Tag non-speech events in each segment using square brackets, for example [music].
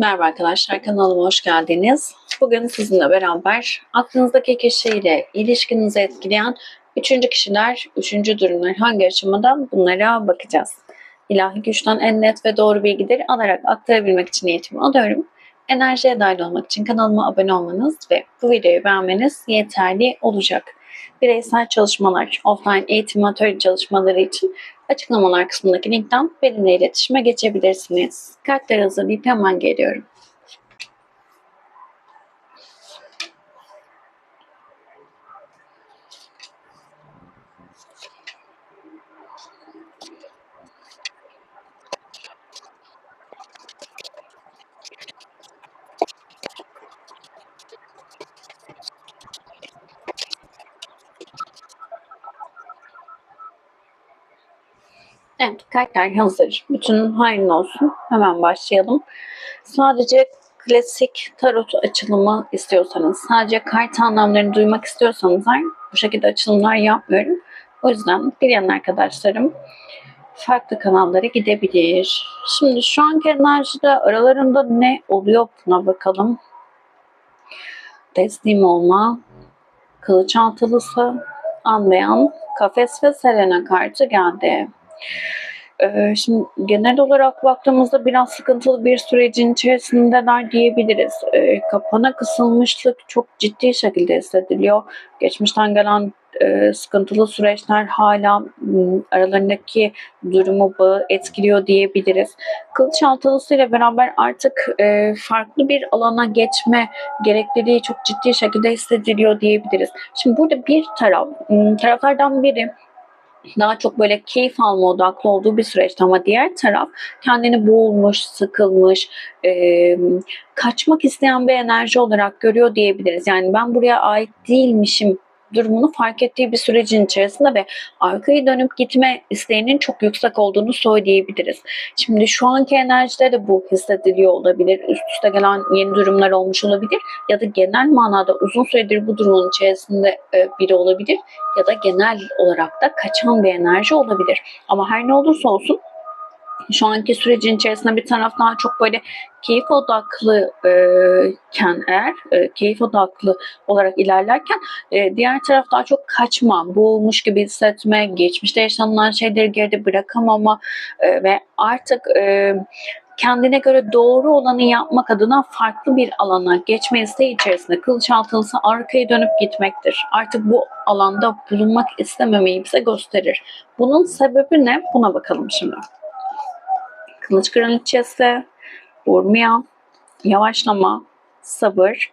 Merhaba arkadaşlar, kanalıma hoş geldiniz. Bugün sizinle beraber aklınızdaki kişiyle ilişkinizi etkileyen üçüncü kişiler, üçüncü durumlar hangi aşamada bunlara bakacağız. İlahi güçten en net ve doğru bilgileri alarak aktarabilmek için eğitimi alıyorum. Enerjiye dahil olmak için kanalıma abone olmanız ve bu videoyu beğenmeniz yeterli olacak. Bireysel çalışmalar, offline eğitim atölye çalışmaları için açıklamalar kısmındaki linkten benimle iletişime geçebilirsiniz. Kartları hazırlayıp hemen geliyorum. Kartlar hazır. Bütün hayrın olsun. Hemen başlayalım. Sadece klasik tarot açılımı istiyorsanız, sadece kart anlamlarını duymak istiyorsanız bu şekilde açılımlar yapmıyorum. O yüzden bilen arkadaşlarım farklı kanallara gidebilir. Şimdi şu anki enerjide aralarında ne oluyor buna bakalım. Teslim olma, kılıç altılısı, anlayan, kafes ve serena kartı geldi. Ee, şimdi genel olarak baktığımızda biraz sıkıntılı bir sürecin içerisindeler diyebiliriz. Ee, kapana kısılmışlık çok ciddi şekilde hissediliyor. Geçmişten gelen e, sıkıntılı süreçler hala aralarındaki durumu bağı etkiliyor diyebiliriz. Kılıç altılısı ile beraber artık e, farklı bir alana geçme gerekliliği çok ciddi şekilde hissediliyor diyebiliriz. Şimdi burada bir taraf, taraflardan biri daha çok böyle keyif alma odaklı olduğu bir süreçti ama diğer taraf kendini boğulmuş, sıkılmış, e, kaçmak isteyen bir enerji olarak görüyor diyebiliriz. Yani ben buraya ait değilmişim durumunu fark ettiği bir sürecin içerisinde ve arkayı dönüp gitme isteğinin çok yüksek olduğunu söyleyebiliriz. Şimdi şu anki enerjide de bu hissediliyor olabilir. Üst üste gelen yeni durumlar olmuş olabilir ya da genel manada uzun süredir bu durumun içerisinde e, biri olabilir ya da genel olarak da kaçan bir enerji olabilir. Ama her ne olursa olsun şu anki sürecin içerisinde bir taraf daha çok böyle keyif odaklı e, eğer e, keyif odaklı olarak ilerlerken e, diğer taraf daha çok kaçma, boğulmuş gibi hissetme, geçmişte yaşanılan şeyleri geride bırakamama e, ve artık e, kendine göre doğru olanı yapmak adına farklı bir alana geçme isteği içerisinde kılıç altılısı arkaya dönüp gitmektir. Artık bu alanda bulunmak istememeyi bize gösterir. Bunun sebebi ne? Buna bakalım şimdi. Kılıç kraliçesi, vurmayan, yavaşlama, sabır,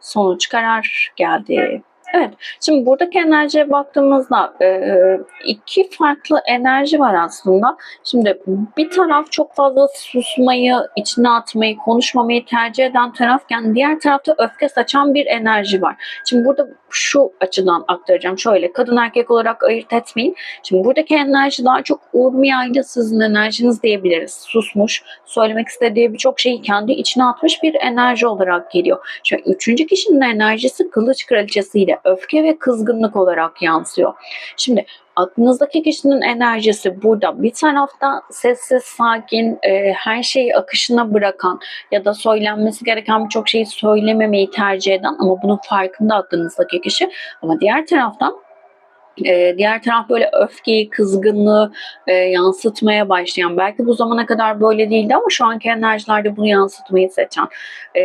sonuç karar geldi. Evet, şimdi buradaki enerjiye baktığımızda e, iki farklı enerji var aslında. Şimdi bir taraf çok fazla susmayı, içine atmayı, konuşmamayı tercih eden tarafken diğer tarafta öfke saçan bir enerji var. Şimdi burada şu açıdan aktaracağım. Şöyle kadın erkek olarak ayırt etmeyin. Şimdi buradaki enerji daha çok urmiyayla sizin enerjiniz diyebiliriz. Susmuş, söylemek istediği birçok şeyi kendi içine atmış bir enerji olarak geliyor. Şimdi üçüncü kişinin enerjisi kılıç kraliçesiyle öfke ve kızgınlık olarak yansıyor. Şimdi aklınızdaki kişinin enerjisi burada bir tarafta sessiz, sakin, e, her şeyi akışına bırakan ya da söylenmesi gereken birçok şeyi söylememeyi tercih eden ama bunun farkında aklınızdaki kişi ama diğer taraftan e, diğer taraf böyle öfkeyi, kızgınlığı e, yansıtmaya başlayan, belki bu zamana kadar böyle değildi ama şu anki enerjilerde bunu yansıtmayı seçen, e,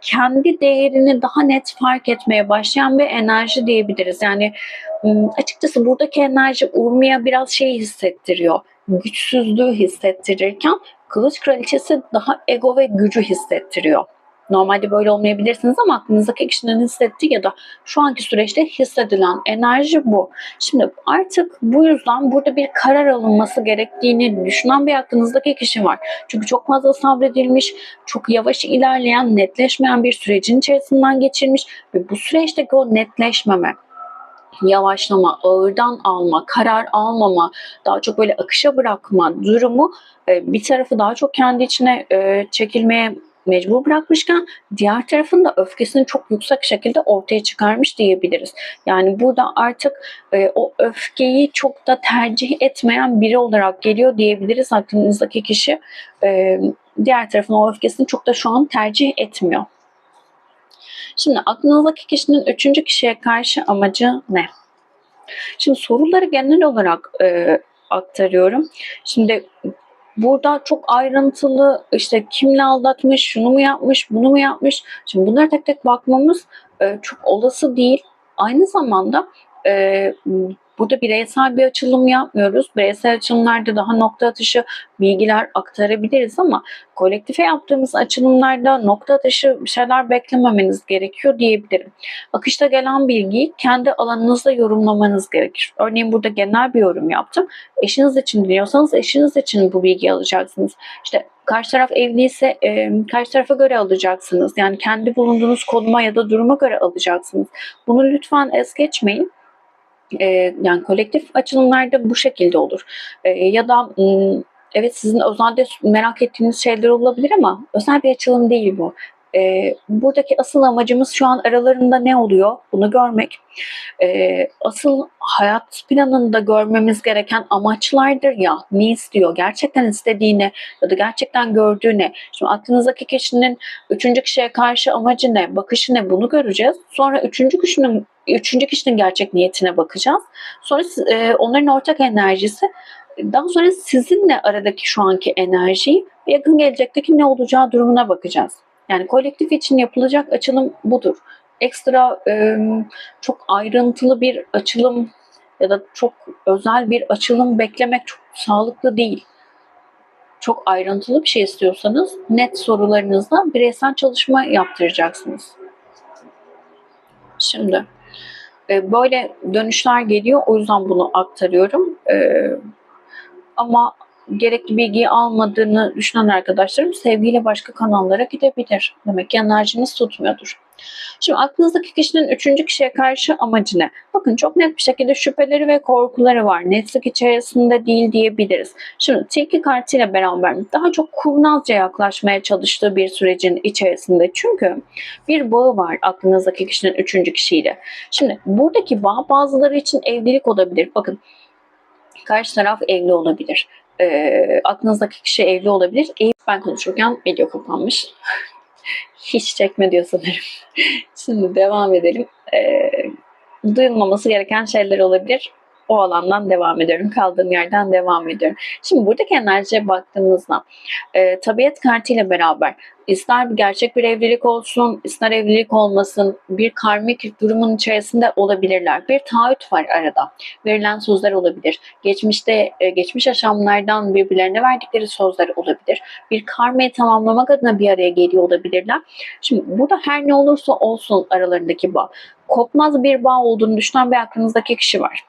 kendi değerini daha net fark etmeye başlayan bir enerji diyebiliriz. Yani açıkçası buradaki enerji Urmi'ye biraz şey hissettiriyor, güçsüzlüğü hissettirirken Kılıç Kraliçesi daha ego ve gücü hissettiriyor. Normalde böyle olmayabilirsiniz ama aklınızdaki kişinin hissettiği ya da şu anki süreçte hissedilen enerji bu. Şimdi artık bu yüzden burada bir karar alınması gerektiğini düşünen bir aklınızdaki kişi var. Çünkü çok fazla sabredilmiş, çok yavaş ilerleyen, netleşmeyen bir sürecin içerisinden geçirmiş ve bu süreçteki o netleşmeme, yavaşlama, ağırdan alma, karar almama, daha çok böyle akışa bırakma durumu e, bir tarafı daha çok kendi içine e, çekilmeye mecbur bırakmışken diğer tarafın da öfkesini çok yüksek şekilde ortaya çıkarmış diyebiliriz. Yani burada artık e, o öfkeyi çok da tercih etmeyen biri olarak geliyor diyebiliriz aklınızdaki kişi. E, diğer tarafın o öfkesini çok da şu an tercih etmiyor. Şimdi aklınızdaki kişinin üçüncü kişiye karşı amacı ne? Şimdi soruları genel olarak e, aktarıyorum. Şimdi burada çok ayrıntılı işte kimle aldatmış, şunu mu yapmış, bunu mu yapmış. Şimdi bunlara tek tek bakmamız e, çok olası değil. Aynı zamanda e, burada bireysel bir açılım yapmıyoruz. Bireysel açılımlarda daha nokta atışı bilgiler aktarabiliriz ama kolektife yaptığımız açılımlarda nokta atışı bir şeyler beklememeniz gerekiyor diyebilirim. Akışta gelen bilgiyi kendi alanınızda yorumlamanız gerekir. Örneğin burada genel bir yorum yaptım. Eşiniz için dinliyorsanız eşiniz için bu bilgiyi alacaksınız. İşte karşı taraf evliyse e, karşı tarafa göre alacaksınız. Yani kendi bulunduğunuz konuma ya da duruma göre alacaksınız. Bunu lütfen es geçmeyin. E, yani kolektif açılımlarda bu şekilde olur. E, ya da evet sizin özelde merak ettiğiniz şeyler olabilir ama özel bir açılım değil bu. E, buradaki asıl amacımız şu an aralarında ne oluyor bunu görmek. E, asıl hayat planında görmemiz gereken amaçlardır ya ne istiyor, gerçekten istediğini ya da gerçekten gördüğüne. Şimdi aklınızdaki kişinin üçüncü kişiye karşı amacı ne, bakışı ne bunu göreceğiz. Sonra üçüncü kişinin üçüncü kişinin gerçek niyetine bakacağız. Sonra e, onların ortak enerjisi daha sonra sizinle aradaki şu anki enerjiyi ve yakın gelecekteki ne olacağı durumuna bakacağız. Yani kolektif için yapılacak açılım budur. Ekstra çok ayrıntılı bir açılım ya da çok özel bir açılım beklemek çok sağlıklı değil. Çok ayrıntılı bir şey istiyorsanız net sorularınızla bireysel çalışma yaptıracaksınız. Şimdi böyle dönüşler geliyor o yüzden bunu aktarıyorum. Ama gerekli bilgiyi almadığını düşünen arkadaşlarım sevgiyle başka kanallara gidebilir. Demek ki enerjiniz tutmuyordur. Şimdi aklınızdaki kişinin üçüncü kişiye karşı amacı ne? Bakın çok net bir şekilde şüpheleri ve korkuları var. Netlik içerisinde değil diyebiliriz. Şimdi tilki kartıyla beraber daha çok kurnazca yaklaşmaya çalıştığı bir sürecin içerisinde. Çünkü bir bağı var aklınızdaki kişinin üçüncü kişiyle. Şimdi buradaki bağ bazıları için evlilik olabilir. Bakın karşı taraf evli olabilir. E, aklınızdaki kişi evli olabilir. Ev, ben konuşurken video kapanmış. [laughs] Hiç çekme diyor sanırım. [laughs] Şimdi devam edelim. E, duyulmaması gereken şeyler olabilir. O alandan devam ediyorum. Kaldığım yerden devam ediyorum. Şimdi buradaki enerjiye baktığımızda e, tabiat kartıyla beraber ister bir gerçek bir evlilik olsun, ister evlilik olmasın bir karmik durumun içerisinde olabilirler. Bir taahhüt var arada. Verilen sözler olabilir. Geçmişte e, geçmiş yaşamlardan birbirlerine verdikleri sözler olabilir. Bir karmayı tamamlamak adına bir araya geliyor olabilirler. Şimdi burada her ne olursa olsun aralarındaki bağ. Kopmaz bir bağ olduğunu düşünen bir aklınızdaki kişi var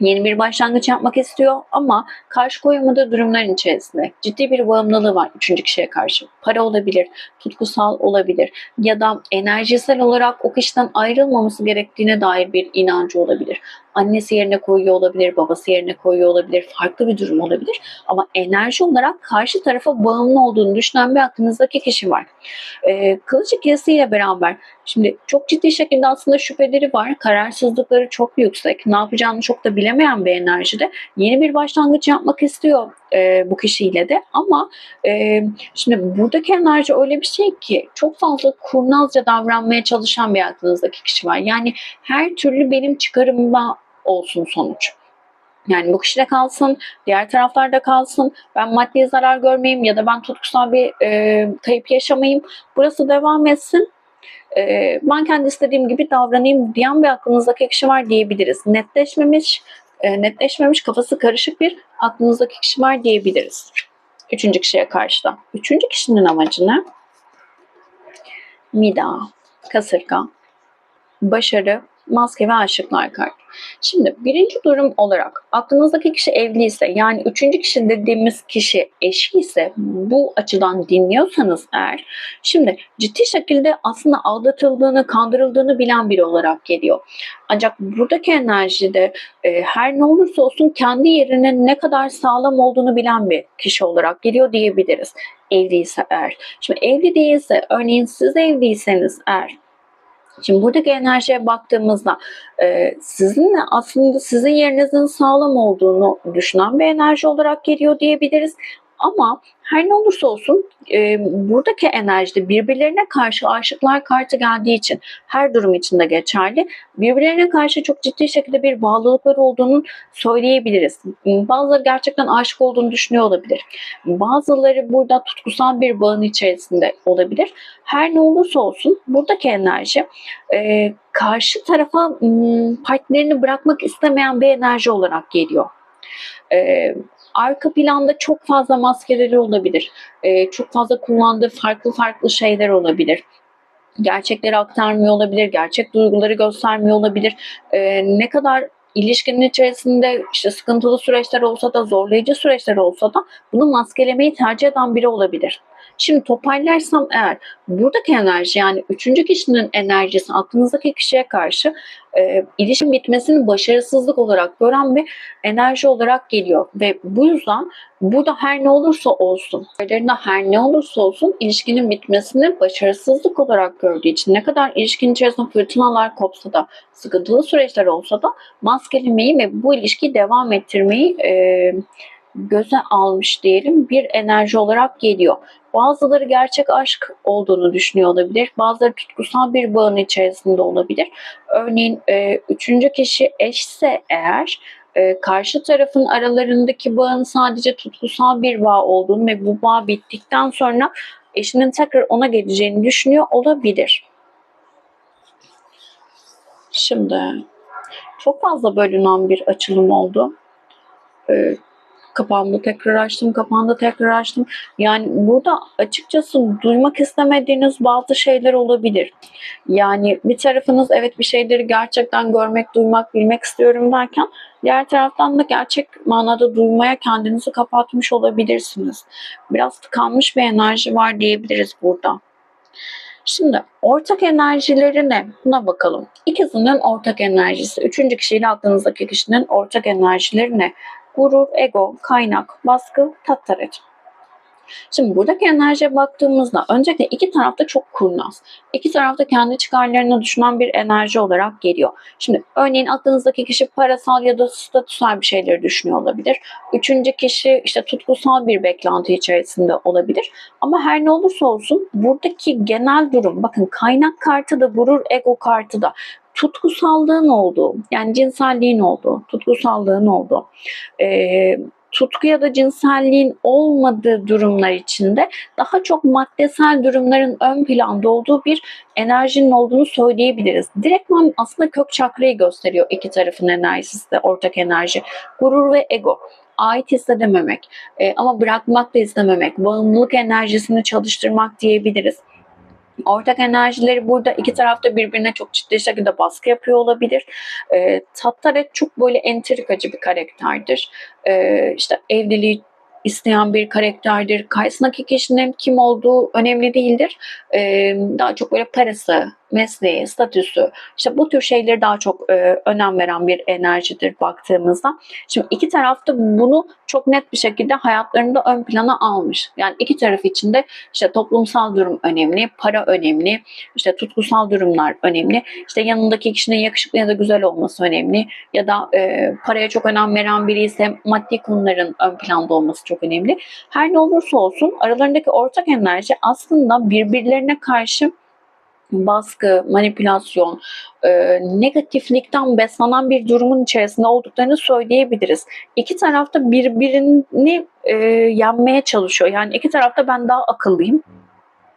yeni bir başlangıç yapmak istiyor ama karşı koyamadığı durumların içerisinde ciddi bir bağımlılığı var üçüncü kişiye karşı. Para olabilir, tutkusal olabilir ya da enerjisel olarak o kişiden ayrılmaması gerektiğine dair bir inancı olabilir. Annesi yerine koyuyor olabilir, babası yerine koyuyor olabilir, farklı bir durum olabilir. Ama enerji olarak karşı tarafa bağımlı olduğunu düşünen bir aklınızdaki kişi var. Ee, kılıç ikilisiyle beraber şimdi çok ciddi şekilde aslında şüpheleri var, kararsızlıkları çok yüksek, ne yapacağını çok da bilemeyen bir enerjide yeni bir başlangıç yapmak istiyor e, bu kişiyle de ama e, şimdi buradaki enerji öyle bir şey ki çok fazla kurnazca davranmaya çalışan bir aklınızdaki kişi var. Yani her türlü benim çıkarımıma olsun sonuç. Yani bu kişide kalsın, diğer taraflarda kalsın, ben maddi zarar görmeyeyim ya da ben tutkusal bir e, kayıp yaşamayayım. Burası devam etsin. E, ben kendi istediğim gibi davranayım diyen bir aklınızdaki kişi var diyebiliriz. Netleşmemiş, e, netleşmemiş, kafası karışık bir aklınızdaki kişi var diyebiliriz. Üçüncü kişiye karşı da. Üçüncü kişinin amacı ne? Mida, kasırga, başarı, maske ve aşıklar kartı. Şimdi birinci durum olarak aklınızdaki kişi evliyse yani üçüncü kişi dediğimiz kişi eşi ise bu açıdan dinliyorsanız eğer şimdi ciddi şekilde aslında aldatıldığını, kandırıldığını bilen biri olarak geliyor. Ancak buradaki enerjide e, her ne olursa olsun kendi yerinin ne kadar sağlam olduğunu bilen bir kişi olarak geliyor diyebiliriz. Evliyse eğer. Şimdi evli değilse örneğin siz evliyseniz eğer Şimdi buradaki enerjiye baktığımızda e, sizinle aslında sizin yerinizin sağlam olduğunu düşünen bir enerji olarak geliyor diyebiliriz. Ama her ne olursa olsun e, buradaki enerjide birbirlerine karşı aşıklar kartı geldiği için her durum için de geçerli. Birbirlerine karşı çok ciddi şekilde bir bağlılıkları olduğunu söyleyebiliriz. Bazıları gerçekten aşık olduğunu düşünüyor olabilir. Bazıları burada tutkusal bir bağın içerisinde olabilir. Her ne olursa olsun buradaki enerji e, karşı tarafa partnerini bırakmak istemeyen bir enerji olarak geliyor. E, arka planda çok fazla maskeleri olabilir. E, çok fazla kullandığı farklı farklı şeyler olabilir. Gerçekleri aktarmıyor olabilir, gerçek duyguları göstermiyor olabilir. E, ne kadar ilişkinin içerisinde işte sıkıntılı süreçler olsa da zorlayıcı süreçler olsa da bunu maskelemeyi tercih eden biri olabilir. Şimdi toparlarsam eğer buradaki enerji yani üçüncü kişinin enerjisi aklınızdaki kişiye karşı e, ilişkin bitmesini başarısızlık olarak gören bir enerji olarak geliyor. Ve bu yüzden burada her ne olursa olsun, her ne olursa olsun ilişkinin bitmesini başarısızlık olarak gördüğü için ne kadar ilişkinin içerisinde fırtınalar kopsa da, sıkıntılı süreçler olsa da maskelemeyi ve bu ilişkiyi devam ettirmeyi e, göze almış diyelim bir enerji olarak geliyor. Bazıları gerçek aşk olduğunu düşünüyor olabilir. Bazıları tutkusal bir bağın içerisinde olabilir. Örneğin e, üçüncü kişi eşse eğer e, karşı tarafın aralarındaki bağın sadece tutkusal bir bağ olduğunu ve bu bağ bittikten sonra eşinin tekrar ona geleceğini düşünüyor olabilir. Şimdi çok fazla bölünen bir açılım oldu. E, kapandı tekrar açtım kapandı tekrar açtım. Yani burada açıkçası duymak istemediğiniz bazı şeyler olabilir. Yani bir tarafınız evet bir şeyleri gerçekten görmek, duymak, bilmek istiyorum derken diğer taraftan da gerçek manada duymaya kendinizi kapatmış olabilirsiniz. Biraz tıkanmış bir enerji var diyebiliriz burada. Şimdi ortak enerjileri ne? Buna bakalım. İkizinin ortak enerjisi. Üçüncü kişiyle aklınızdaki kişinin ortak enerjileri ne? Gurur, ego, kaynak, baskı, tattaret. Şimdi buradaki enerjiye baktığımızda öncelikle iki tarafta çok kurnaz. İki tarafta kendi çıkarlarını düşünen bir enerji olarak geliyor. Şimdi örneğin aklınızdaki kişi parasal ya da statüsel bir şeyleri düşünüyor olabilir. Üçüncü kişi işte tutkusal bir beklenti içerisinde olabilir. Ama her ne olursa olsun buradaki genel durum bakın kaynak kartı da gurur ego kartı da tutkusallığın olduğu, yani cinselliğin olduğu, tutkusallığın olduğu, e, tutku ya da cinselliğin olmadığı durumlar içinde daha çok maddesel durumların ön planda olduğu bir enerjinin olduğunu söyleyebiliriz. Direktman aslında kök çakrayı gösteriyor iki tarafın enerjisi de ortak enerji. Gurur ve ego ait hissedememek e, ama bırakmak da istememek, bağımlılık enerjisini çalıştırmak diyebiliriz. Ortak enerjileri burada iki tarafta birbirine çok ciddi şekilde baskı yapıyor olabilir. E, Tattaret çok böyle entrikacı bir karakterdir. E, işte evliliği isteyen bir karakterdir. Karşısındaki kişinin kim olduğu önemli değildir. E, daha çok böyle parası, mesleği, statüsü, işte bu tür şeyleri daha çok e, önem veren bir enerjidir baktığımızda. Şimdi iki taraf da bunu çok net bir şekilde hayatlarında ön plana almış. Yani iki taraf için de işte toplumsal durum önemli, para önemli, işte tutkusal durumlar önemli, işte yanındaki kişinin yakışıklı ya da güzel olması önemli ya da e, paraya çok önem veren biri ise maddi konuların ön planda olması çok önemli. Her ne olursa olsun aralarındaki ortak enerji aslında birbirlerine karşı baskı, manipülasyon, e, negatiflikten beslenen bir durumun içerisinde olduklarını söyleyebiliriz. İki tarafta birbirini e, yenmeye çalışıyor. Yani iki tarafta ben daha akıllıyım,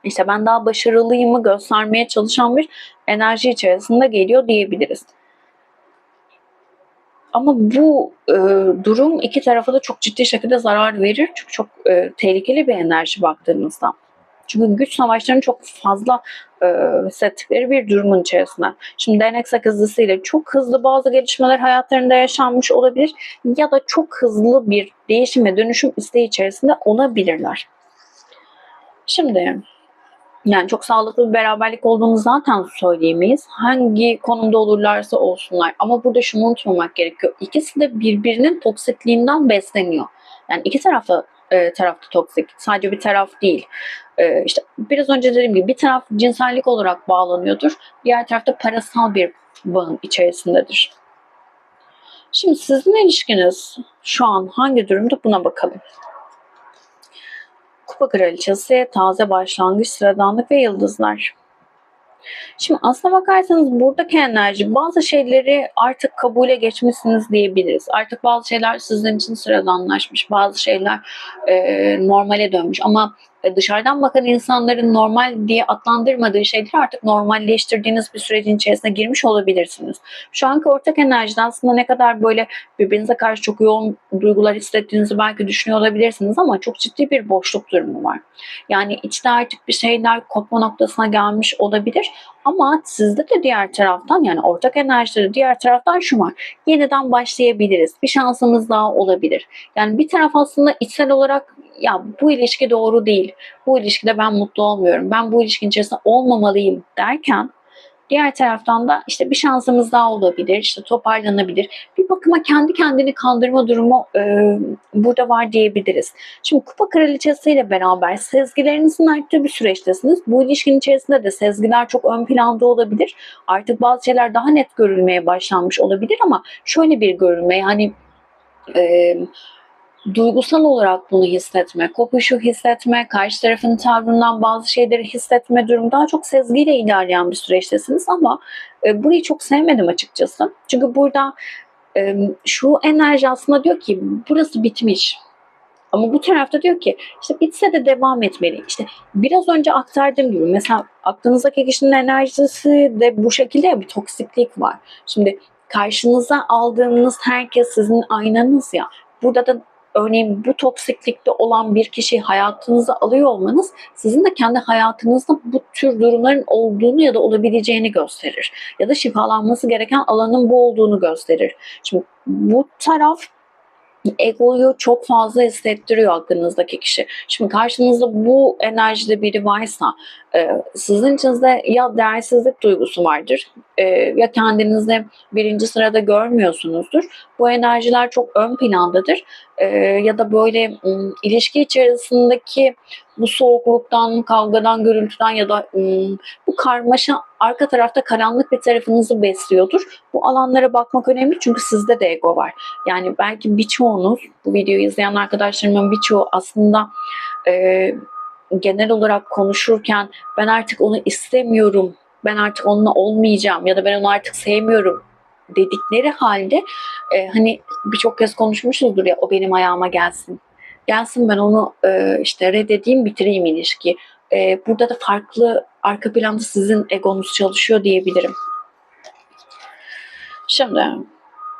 işte ben daha başarılıyımı göstermeye çalışan bir enerji içerisinde geliyor diyebiliriz. Ama bu e, durum iki tarafa da çok ciddi şekilde zarar verir. Çünkü çok e, tehlikeli bir enerji baktığımızda. Çünkü güç savaşlarını çok fazla e, hissettikleri bir durumun içerisinde. Şimdi değnek sakızlısıyla çok hızlı bazı gelişmeler hayatlarında yaşanmış olabilir ya da çok hızlı bir değişim ve dönüşüm isteği içerisinde olabilirler. Şimdi yani çok sağlıklı bir beraberlik olduğunu zaten söyleyemeyiz. Hangi konumda olurlarsa olsunlar. Ama burada şunu unutmamak gerekiyor. İkisi de birbirinin toksikliğinden besleniyor. Yani iki tarafta e, tarafta toksik. Sadece bir taraf değil. E, işte biraz önce dediğim gibi bir taraf cinsellik olarak bağlanıyordur. Diğer tarafta parasal bir bağın içerisindedir. Şimdi sizin ilişkiniz şu an hangi durumda buna bakalım. Kupa Kraliçesi, taze başlangıç, sıradanlık ve yıldızlar. Şimdi aslına bakarsanız buradaki enerji bazı şeyleri artık kabule geçmişsiniz diyebiliriz. Artık bazı şeyler sizin için sıradanlaşmış, bazı şeyler e, normale dönmüş ama dışarıdan bakan insanların normal diye adlandırmadığı şeyleri artık normalleştirdiğiniz bir sürecin içerisine girmiş olabilirsiniz. Şu anki ortak enerjide aslında ne kadar böyle birbirinize karşı çok yoğun duygular hissettiğinizi belki düşünüyor olabilirsiniz ama çok ciddi bir boşluk durumu var. Yani içte artık bir şeyler kopma noktasına gelmiş olabilir ama sizde de diğer taraftan yani ortak enerjide de diğer taraftan şu var. Yeniden başlayabiliriz. Bir şansımız daha olabilir. Yani bir taraf aslında içsel olarak ya bu ilişki doğru değil. Bu ilişkide ben mutlu olmuyorum. Ben bu ilişkinin içerisinde olmamalıyım derken Diğer taraftan da işte bir şansımız daha olabilir, işte toparlanabilir. Bir bakıma kendi kendini kandırma durumu e, burada var diyebiliriz. Şimdi Kupa Kraliçesi ile beraber sezgilerinizin arttığı bir süreçtesiniz. Bu ilişkinin içerisinde de sezgiler çok ön planda olabilir. Artık bazı şeyler daha net görülmeye başlanmış olabilir ama şöyle bir görülme yani... E, duygusal olarak bunu hissetme, kopuşu hissetme, karşı tarafın tavrından bazı şeyleri hissetme durumu daha çok sezgiyle ilerleyen bir süreçtesiniz ama e, burayı çok sevmedim açıkçası. Çünkü burada e, şu enerji aslında diyor ki burası bitmiş. Ama bu tarafta diyor ki işte bitse de devam etmeli. İşte biraz önce aktardığım gibi mesela aklınızdaki kişinin enerjisi de bu şekilde bir toksiklik var. Şimdi karşınıza aldığınız herkes sizin aynanız ya. Burada da örneğin bu toksiklikte olan bir kişiyi hayatınıza alıyor olmanız sizin de kendi hayatınızda bu tür durumların olduğunu ya da olabileceğini gösterir. Ya da şifalanması gereken alanın bu olduğunu gösterir. Şimdi bu taraf egoyu çok fazla hissettiriyor aklınızdaki kişi. Şimdi karşınızda bu enerjide biri varsa sizin içinizde ya değersizlik duygusu vardır e, ya kendinizi birinci sırada görmüyorsunuzdur. Bu enerjiler çok ön plandadır e, ya da böyle ilişki içerisindeki bu soğukluktan, kavgadan, gürültüden ya da bu karmaşa arka tarafta karanlık bir tarafınızı besliyordur. Bu alanlara bakmak önemli çünkü sizde de ego var. Yani belki birçoğunuz, bu videoyu izleyen arkadaşlarımın birçoğu aslında e, genel olarak konuşurken ben artık onu istemiyorum, ben artık onunla olmayacağım ya da ben onu artık sevmiyorum dedikleri halde e, hani birçok kez konuşmuşuzdur ya o benim ayağıma gelsin. Gelsin ben onu e, işte reddedeyim bitireyim ilişki. E, burada da farklı arka planda sizin egonuz çalışıyor diyebilirim. Şimdi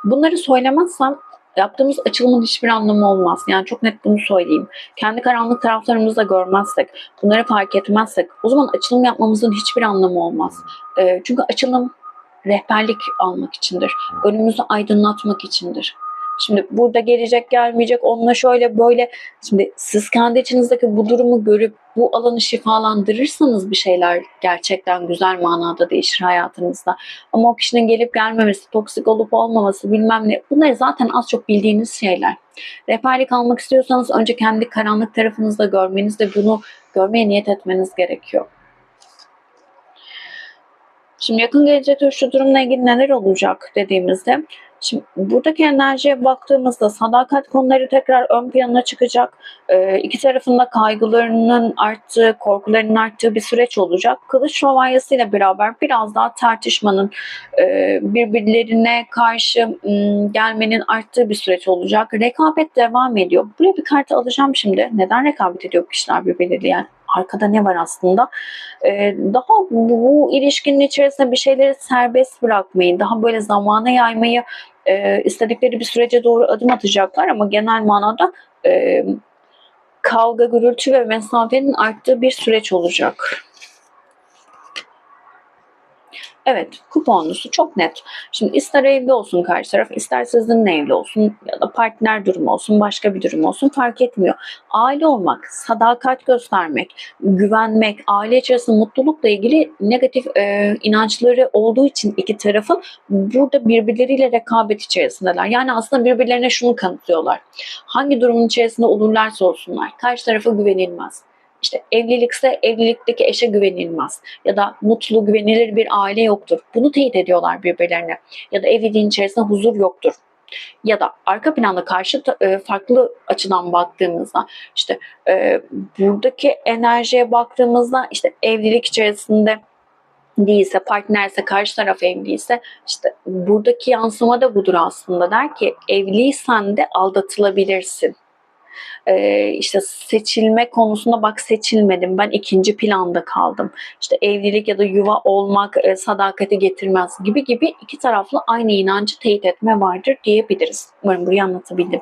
bunları söylemezsem yaptığımız açılımın hiçbir anlamı olmaz. Yani çok net bunu söyleyeyim. Kendi karanlık taraflarımızı da görmezsek, bunları fark etmezsek o zaman açılım yapmamızın hiçbir anlamı olmaz. E, çünkü açılım rehberlik almak içindir. Önümüzü aydınlatmak içindir. Şimdi burada gelecek gelmeyecek onunla şöyle böyle. Şimdi siz kendi içinizdeki bu durumu görüp bu alanı şifalandırırsanız bir şeyler gerçekten güzel manada değişir hayatınızda. Ama o kişinin gelip gelmemesi, toksik olup olmaması bilmem ne bunlar zaten az çok bildiğiniz şeyler. Rehberlik almak istiyorsanız önce kendi karanlık tarafınızda görmeniz ve bunu görmeye niyet etmeniz gerekiyor. Şimdi yakın gelecekte şu durumla ilgili neler olacak dediğimizde Şimdi buradaki enerjiye baktığımızda sadakat konuları tekrar ön plana çıkacak. Ee, iki tarafında kaygılarının arttığı, korkularının arttığı bir süreç olacak. Kılıç şövalyesi ile beraber biraz daha tartışmanın, e, birbirlerine karşı m, gelmenin arttığı bir süreç olacak. Rekabet devam ediyor. Buraya bir kart alacağım şimdi. Neden rekabet ediyor kişiler birbirleriyle? Yani arkada ne var aslında? Ee, daha bu, bu ilişkinin içerisinde bir şeyleri serbest bırakmayı, daha böyle zamana yaymayı e, istedikleri bir sürece doğru adım atacaklar ama genel manada e, kavga, gürültü ve mesafenin arttığı bir süreç olacak. Evet, kuponlusu çok net. Şimdi ister evli olsun karşı taraf, ister sizinle evli olsun ya da partner durumu olsun, başka bir durum olsun fark etmiyor. Aile olmak, sadakat göstermek, güvenmek, aile içerisinde mutlulukla ilgili negatif e, inançları olduğu için iki tarafın burada birbirleriyle rekabet içerisindeler. Yani aslında birbirlerine şunu kanıtlıyorlar. Hangi durumun içerisinde olurlarsa olsunlar, karşı tarafa güvenilmez işte evlilikse evlilikteki eşe güvenilmez ya da mutlu güvenilir bir aile yoktur. Bunu teyit ediyorlar birbirlerine ya da evliliğin içerisinde huzur yoktur. ya da arka planda karşı e, farklı açıdan baktığımızda işte e, buradaki enerjiye baktığımızda işte evlilik içerisinde değilse, partnerse, karşı taraf evliyse işte buradaki yansıma da budur aslında. Der ki evliysen de aldatılabilirsin. Ee, işte seçilme konusunda bak seçilmedim ben ikinci planda kaldım. İşte evlilik ya da yuva olmak e, sadakati getirmez gibi gibi iki taraflı aynı inancı teyit etme vardır diyebiliriz. Umarım burayı anlatabildim.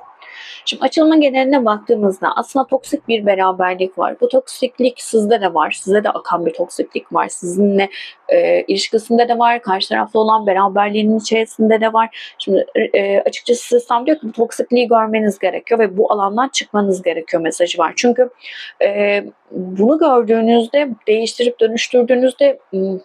Şimdi açılımın geneline baktığımızda aslında toksik bir beraberlik var. Bu toksiklik sizde de var. Size de akan bir toksiklik var. Sizinle e, ilişkisinde de var. Karşı taraflı olan beraberliğinin içerisinde de var. Şimdi e, açıkçası sistem diyor ki bu toksikliği görmeniz gerekiyor ve bu alandan çıkmanız gerekiyor mesajı var. Çünkü e, bunu gördüğünüzde, değiştirip dönüştürdüğünüzde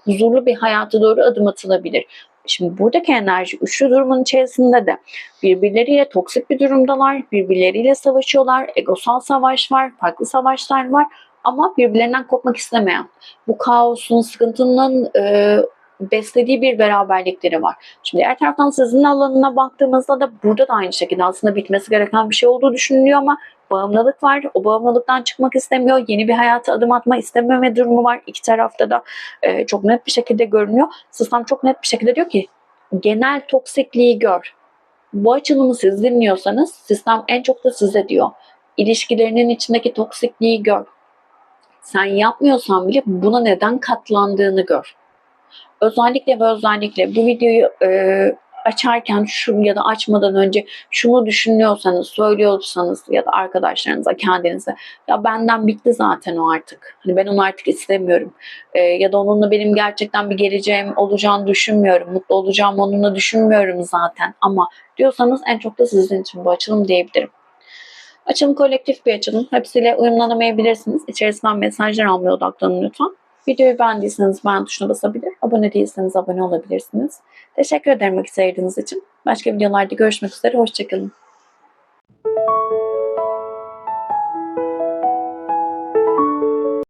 huzurlu bir hayata doğru adım atılabilir. Şimdi buradaki enerji üçlü durumun içerisinde de birbirleriyle toksik bir durumdalar, birbirleriyle savaşıyorlar, egosal savaş var, farklı savaşlar var ama birbirlerinden kopmak istemeyen, bu kaosun, sıkıntının e, beslediği bir beraberlikleri var. Şimdi diğer taraftan sizin alanına baktığımızda da burada da aynı şekilde aslında bitmesi gereken bir şey olduğu düşünülüyor ama bağımlılık var. O bağımlılıktan çıkmak istemiyor. Yeni bir hayata adım atma istememe durumu var. İki tarafta da e, çok net bir şekilde görünüyor. Sistem çok net bir şekilde diyor ki genel toksikliği gör. Bu açılımı siz dinliyorsanız sistem en çok da size diyor. İlişkilerinin içindeki toksikliği gör. Sen yapmıyorsan bile buna neden katlandığını gör. Özellikle ve özellikle bu videoyu e, açarken şu ya da açmadan önce şunu düşünüyorsanız, söylüyorsanız ya da arkadaşlarınıza, kendinize ya benden bitti zaten o artık. Hani ben onu artık istemiyorum. E, ya da onunla benim gerçekten bir geleceğim olacağını düşünmüyorum. Mutlu olacağım onunla düşünmüyorum zaten. Ama diyorsanız en çok da sizin için bu açılım diyebilirim. Açılım kolektif bir açılım. Hepsiyle uyumlanamayabilirsiniz. İçerisinden mesajlar almaya odaklanın lütfen. Videoyu beğendiyseniz beğen tuşuna basabilir. Abone değilseniz abone olabilirsiniz. Teşekkür ederim vakit ayırdığınız için. Başka videolarda görüşmek üzere. Hoşçakalın.